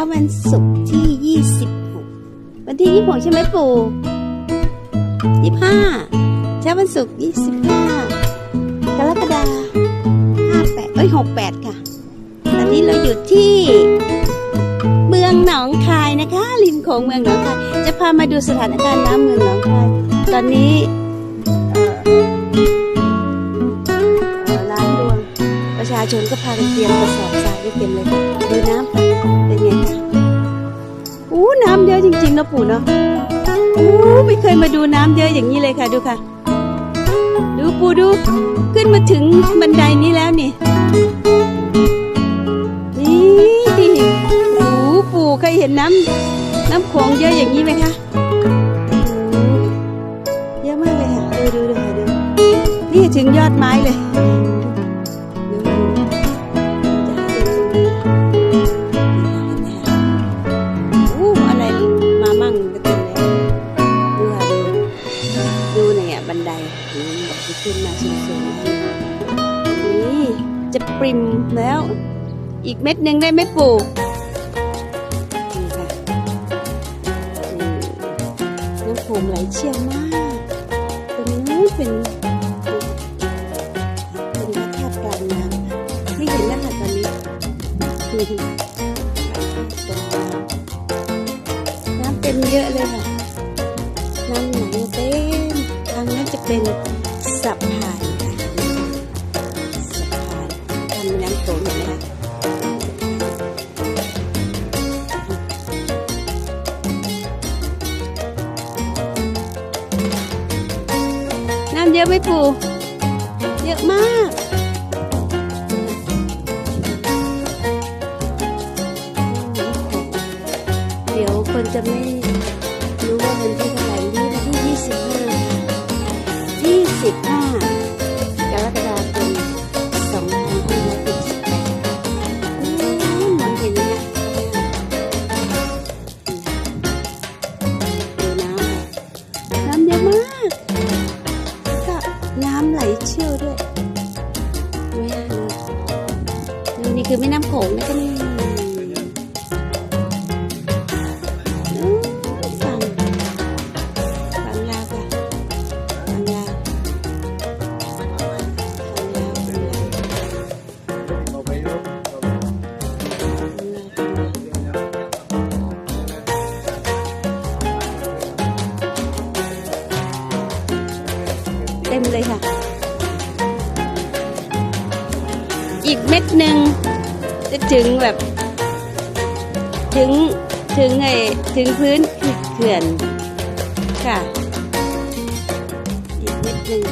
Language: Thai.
ช้าวันศุกร์ที่ 26 วันที่ 26 ใช่ไหมปู่25 เช้าวันศุกร์25 กรกฎาคม58 เอ้ย 68 ค่ะ ตอนนี้เราอยู่ที่เมืองหนองคายนะคะ ริมโขงเมืองหนองคาย จะพามาดูสถานการณ์น้ำเมืองหนองคาย ตอนนี้าชนก็พากันเตรียมกระสอบทรายไว้เต็มเลยค่ะดูน้ำค่ะเป็นไงคะอู้น้ำเยอะจริง ๆ นะปู่เนาะอู้ไม่เคยมาดูน้ำเยอะอย่างนี้เลยค่ะดูค่ะ ดูปู่ดู ขึ้นมาถึงบันไดนี้แล้วนี่นี่โอ้ปู่เคยเห็นน้ำน้ำโขงเยอะอย่างนี้ไหมคะเยอะมากเลยค่ะดูดูดูค่ะดูนี่ถึงยอดไม้เลย อืมที่ขึ้นมาสูงๆนี่จะปริมแล้ว อีกเม็ดหนึ่งได้ไหมปู่นี่ค่ะน้ำโขงไหลเชี่ยวมากตรงนู้นเป็นเป็นพระธาตุกลางน้ำที่เห็นนั่นแหละตอนนี้น้ำเต็มเยอะเลยค่ะ เป็นสะพานค่ะสะพานทำน้ำโขงเห็นไหมคะน้ำเยอะไหมปู่เยอะมากเดี๋ยวคนจะไม่รู้ว่าวันที่เท่าไหร่นี่วันที่ยี่สิบห้า ยี่สิบห้ากรกฎาคมสองพันห้าร้อยสิบแปดมองเห็นไหมคะน้ำน้ำเยอะมากก็น้ำไหลเชี่ยวด้วยดูนี่คือแม่น้ำโขงนะคะนี่ ต็มเลยค่ะ อีกเม็ดหนึ่งจะถึงแบบ ถึงถึงไอ้ถึงพื้นเขื่อนค่ะ อีกเม็ดหนึ่ง